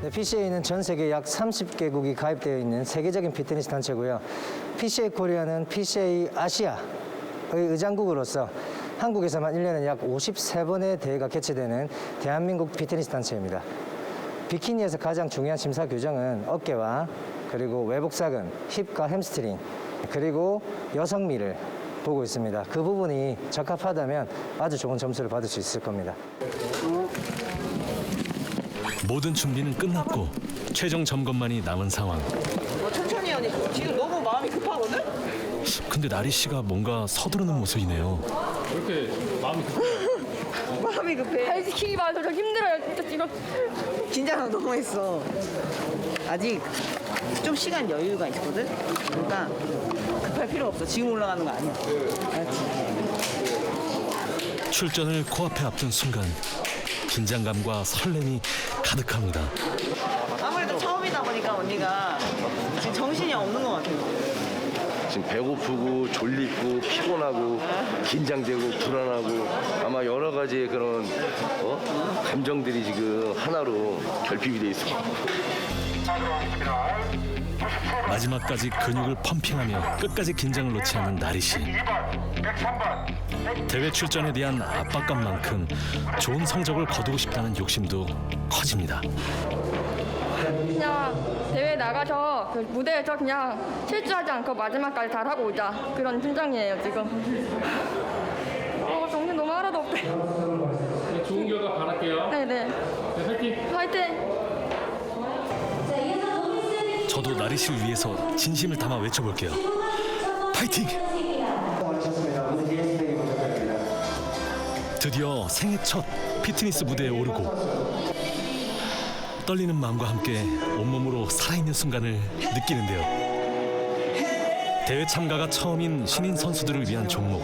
네, PCA는 전 세계 약 30개국이 가입되어 있는 세계적인 피트니스 단체고요. PCA 코리아는 PCA 아시아의 의장국으로서 한국에서만 1년에 약 53번의 대회가 개최되는 대한민국 피트니스 단체입니다. 비키니에서 가장 중요한 심사 규정은 어깨와 그리고 외복사근, 힙과 햄스트링, 그리고 여성미를 보고 있습니다. 그 부분이 적합하다면 아주 좋은 점수를 받을 수 있을 겁니다. 모든 준비는 끝났고 최종 점검만이 남은 상황. 너 천천히 하니까 지금 너무 마음이 급하거든? 근데 나리 씨가 뭔가 서두르는 모습이네요. 마음이 급해. 발 지키기 봐서 저 힘들어요 진짜 지금 긴장을 너무 했어. 아직 좀 시간 여유가 있거든? 그러니까 급할 필요 없어. 지금 올라가는 거 아니야. 알았지? 출전을 코앞에 앞둔 순간 긴장감과 설렘이 가득합니다. 아무래도 처음이다 보니까 언니가 지금 정신이 없는 것 같아요. 지금 배고프고 졸리고 피곤하고 긴장되고 불안하고 아마 여러 가지의 그런 어? 감정들이 지금 하나로 결핍이 돼 있어. 마지막까지 근육을 펌핑하며 끝까지 긴장을 놓지 않는 나리 씨. 대회 출전에 대한 압박감만큼 좋은 성적을 거두고 싶다는 욕심도 커집니다. 그냥 대회 나가서 그 무대에서 그냥 실수하지 않고 마지막까지 잘하고 오자 그런 심정이에요 지금 어 정신 너무 하나도 없대 좋은 결과 바랄게요. 네네 네, 화이팅! 화이팅 저도 나리 씨를 위해서 진심을 담아 외쳐볼게요. 파이팅! 드디어 생애 첫 피트니스 무대에 오르고 떨리는 마음과 함께 온몸으로 살아있는 순간을 느끼는데요. 대회 참가가 처음인 신인 선수들을 위한 종목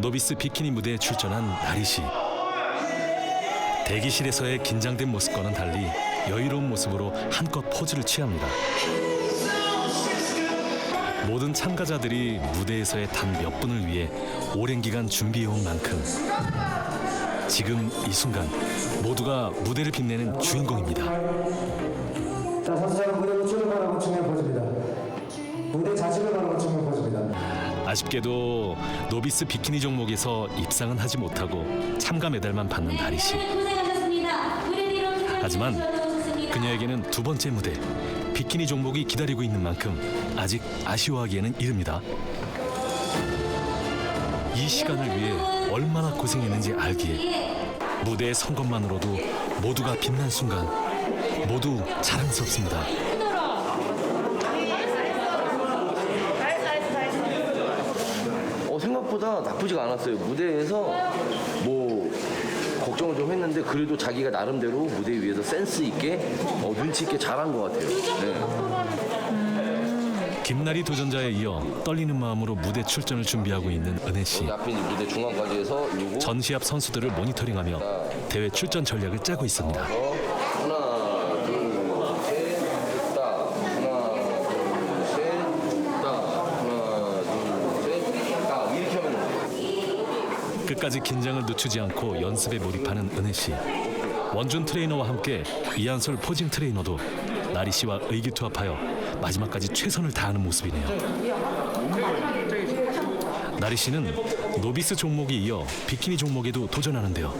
노비스 비키니 무대에 출전한 나리 씨. 대기실에서의 긴장된 모습과는 달리 여유로운 모습으로 한껏 포즈를 취합니다. 모든 참가자들이 무대에서의 단 몇 분을 위해 오랜 기간 준비해온 만큼 지금 이 순간 모두가 무대를 빛내는 주인공입니다. 자, 선수자는 무대 우측을 바라본 측면 포즈입니다. 무대 좌측을 바라본 측면 포즈입니다. 아쉽게도 노비스 비키니 종목에서 입상은 하지 못하고 참가 메달만 받는 나리 씨. 하지만 그녀에게는 두 번째 무대 비키니 종목이 기다리고 있는 만큼 아직 아쉬워하기에는 이릅니다. 이 시간을 위해 얼마나 고생했는지 알기에 무대에 선 것만으로도 모두가 빛난 순간 모두 자랑스럽습니다. 어, 생각보다 나쁘지가 않았어요. 무대에서 뭐 했는데 그래도 자기가 나름대로 무대 위에서 센스 있게 어, 눈치 있게 잘한 것 같아요. 네. 김나리 도전자에 이어 떨리는 마음으로 무대 출전을 준비하고 있는 은혜 씨. 여기 앞에 이제 무대 중앙까지 해서 요거 전시합 선수들을 모니터링하며 대회 출전 전략을 짜고 있습니다. 어, 하나, 둘, 셋, 딱. 하나, 둘, 셋, 딱. 하나, 둘, 셋, 딱. 이렇게 하면 돼요. 끝까지 긴장을 늦추지 않고 연습에 몰입하는 은혜 씨. 원준 트레이너와 함께 이한솔 포징 트레이너도 나리 씨와 의기투합하여 마지막까지 최선을 다하는 모습이네요. 나리 씨는 노비스 종목에 이어 비키니 종목에도 도전하는데요.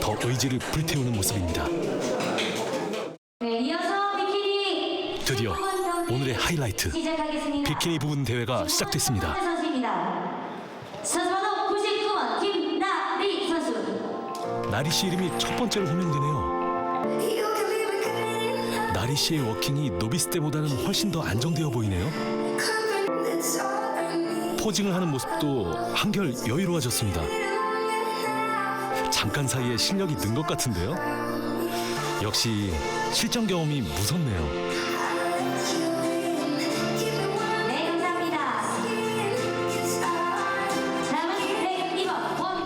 더 의지를 불태우는 모습입니다. 네, 이어서 비키니 드디어 오늘의 하이라이트. 비키니 부분 대회가 시작됐습니다. 나리 씨 이름이 첫 번째로 호명되네요. 나리 씨의 워킹이 노비스 때보다는 훨씬 더 안정되어 보이네요. 포징을 하는 모습도 한결 여유로워졌습니다. 잠깐 사이에 실력이 는 것 같은데요. 역시 실전 경험이 무섭네요.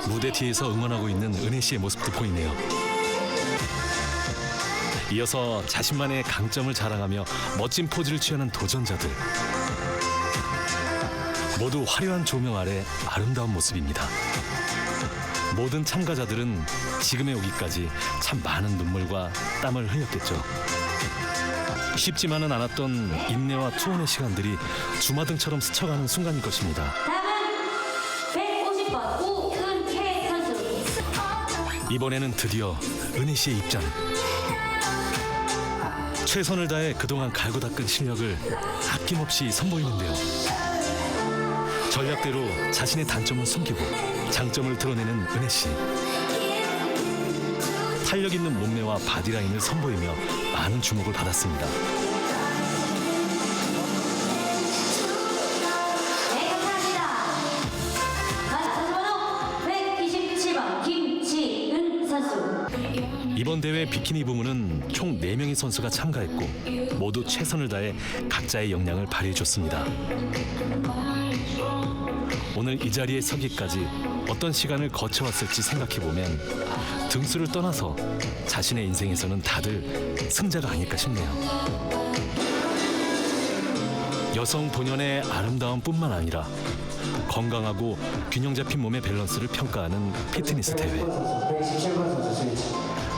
무대 뒤에서 응원하고 있는 은혜 씨의 모습도 보이네요. 이어서 자신만의 강점을 자랑하며 멋진 포즈를 취하는 도전자들. 모두 화려한 조명 아래 아름다운 모습입니다. 모든 참가자들은 지금에 오기까지 참 많은 눈물과 땀을 흘렸겠죠. 쉽지만은 않았던 인내와 투혼의 시간들이 주마등처럼 스쳐가는 순간일 것입니다. 이번에는 드디어 은희 씨의 입장. 최선을 다해 그동안 갈고 닦은 실력을 아낌없이 선보이는데요. 전략대로 자신의 단점을 숨기고 장점을 드러내는 은혜 씨. 탄력 있는 몸매와 바디라인을 선보이며 많은 주목을 받았습니다. 이번 대회 비키니 부문은 총 4명의 선수가 참가했고 모두 최선을 다해 각자의 역량을 발휘해줬습니다. 오늘 이 자리에 서기까지 어떤 시간을 거쳐왔을지 생각해보면 등수를 떠나서 자신의 인생에서는 다들 승자가 아닐까 싶네요. 여성 본연의 아름다움뿐만 아니라 건강하고 균형 잡힌 몸의 밸런스를 평가하는 피트니스 대회.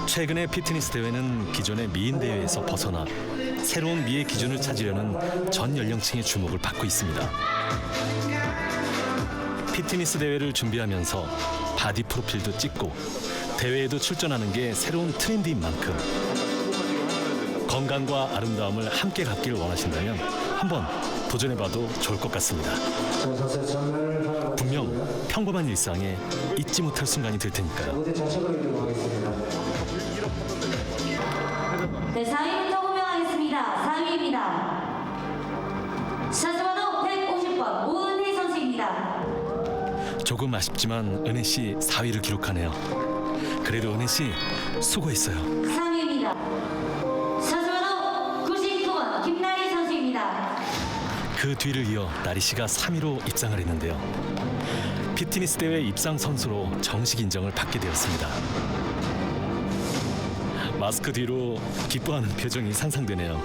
117번 선수 스위치. 최근의 피트니스 대회는 기존의 미인 대회에서 벗어나 새로운 미의 기준을 찾으려는 전 연령층의 주목을 받고 있습니다. 피트니스 대회를 준비하면서 바디 프로필도 찍고 대회에도 출전하는 게 새로운 트렌드인 만큼 건강과 아름다움을 함께 갖기를 원하신다면 한번 도전해봐도 좋을 것 같습니다. 분명 평범한 일상에 잊지 못할 순간이 될 테니까요. 조금 아쉽지만 은혜 씨 4위를 기록하네요. 그래도 은혜 씨 수고했어요. 3위입니다. 선수번호 99번 김나리 선수입니다. 그 뒤를 이어 나리 씨가 3위로 입상을 했는데요. 피트니스 대회 입상 선수로 정식 인정을 받게 되었습니다. 마스크 뒤로 기뻐하는 표정이 상상되네요.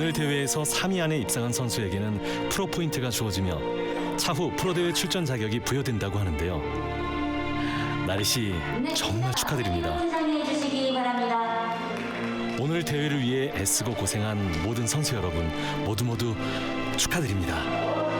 오늘 대회에서 3위 안에 입상한 선수에게는 프로 포인트가 주어지며 차후 프로 대회 출전 자격이 부여된다고 하는데요. 나리 씨 네, 정말 축하드립니다. 오늘 대회를 위해 애쓰고 고생한 모든 선수 여러분 모두 모두 축하드립니다.